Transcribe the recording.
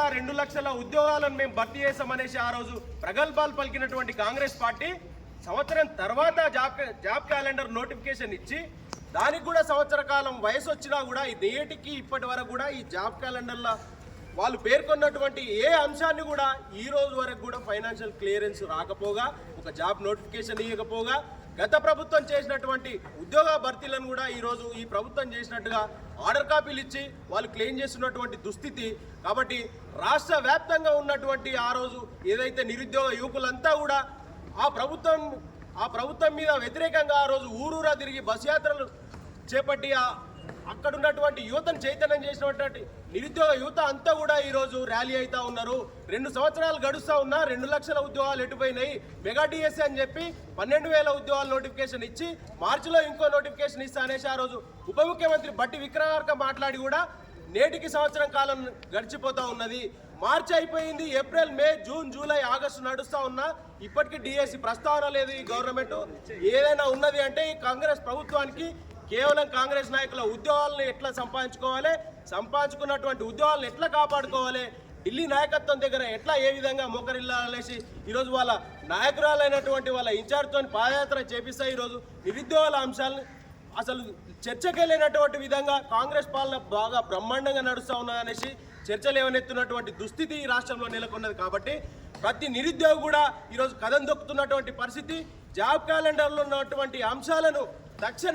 లక్షల రెండు లక్షల ఉద్యోగాలను మేము భర్తీ చేస్తామనేసి ఆ రోజు ప్రగల్భాలు పలికినటువంటి కాంగ్రెస్ పార్టీ సంవత్సరం తర్వాత జాబ్ జాబ్ క్యాలెండర్ నోటిఫికేషన్ ఇచ్చి దానికి కూడా సంవత్సర కాలం వయసు వచ్చినా కూడా ఈ నేటికి ఇప్పటి వరకు కూడా ఈ జాబ్ క్యాలెండర్లో వాళ్ళు పేర్కొన్నటువంటి ఏ అంశాన్ని కూడా ఈ రోజు వరకు కూడా ఫైనాన్షియల్ క్లియరెన్స్ రాకపోగా ఒక జాబ్ నోటిఫికేషన్ ఇవ్వకపోగా గత ప్రభుత్వం చేసినటువంటి ఉద్యోగ భర్తీలను కూడా ఈరోజు ఈ ప్రభుత్వం చేసినట్టుగా ఆర్డర్ కాపీలు ఇచ్చి వాళ్ళు క్లెయిమ్ చేస్తున్నటువంటి దుస్థితి. కాబట్టి రాష్ట్ర వ్యాప్తంగా ఉన్నటువంటి ఆ రోజు ఏదైతే నిరుద్యోగ యువకులంతా కూడా ఆ ప్రభుత్వం ఆ ప్రభుత్వం మీద వ్యతిరేకంగా ఆ రోజు ఊరూరా తిరిగి బస్ యాత్రలు చేపట్టి ఆ అక్కడ ఉన్నటువంటి యువతను చైతన్యం చేసినటువంటి నిరుద్యోగ యువత అంతా కూడా ఈరోజు ర్యాలీ అవుతా ఉన్నారు. రెండు సంవత్సరాలు గడుస్తూ ఉన్నా రెండు లక్షల ఉద్యోగాలు ఎటుపోయినాయి. మెగా డిఎస్సీ అని చెప్పి పన్నెండు వేల ఉద్యోగాల నోటిఫికేషన్ ఇచ్చి మార్చిలో ఇంకో నోటిఫికేషన్ ఇస్తా అనేసి ఆ రోజు ఉప ముఖ్యమంత్రి బట్టి విక్రమార్క మాట్లాడి కూడా నేటికి సంవత్సరం కాలం గడిచిపోతా ఉన్నది. మార్చి అయిపోయింది April May June July August నడుస్తూ ఉన్నా. ఇప్పటికీ డిఎస్సి ప్రస్తావన లేదు ఈ గవర్నమెంట్. ఏదైనా ఉన్నది అంటే ఈ కాంగ్రెస్ ప్రభుత్వానికి కేవలం కాంగ్రెస్ నాయకుల ఉద్యోగాలను ఎట్లా సంపాదించుకోవాలి? సంపాదించుకున్నటువంటి ఉద్యోగాలను ఎట్లా కాపాడుకోవాలి? ఢిల్లీ నాయకత్వం దగ్గర ఎట్లా ఏ విధంగా మోకరిల్లాలనేసి ఈరోజు వాళ్ళ నాయకురాలైనటువంటి వాళ్ళ ఇన్ఛార్జ్తో పాదయాత్ర చేపిస్తే ఈరోజు. నిరుద్యోగాల అంశాలను అసలు చర్చకెళ్ళినటువంటి విధంగా కాంగ్రెస్ పాలన బాగా బ్రహ్మాండంగా నడుస్తూ ఉన్నదనేసి చర్చలు లేవనెత్తున్నటువంటి దుస్థితి ఈ రాష్ట్రంలో నెలకొన్నది కాబట్టి ప్రతి నిరుద్యోగి కూడా ఈరోజు కథం దొక్కుతున్నటువంటి పరిస్థితి. జాబ్ క్యాలెండర్లో ఉన్నటువంటి అంశాలను తక్షణ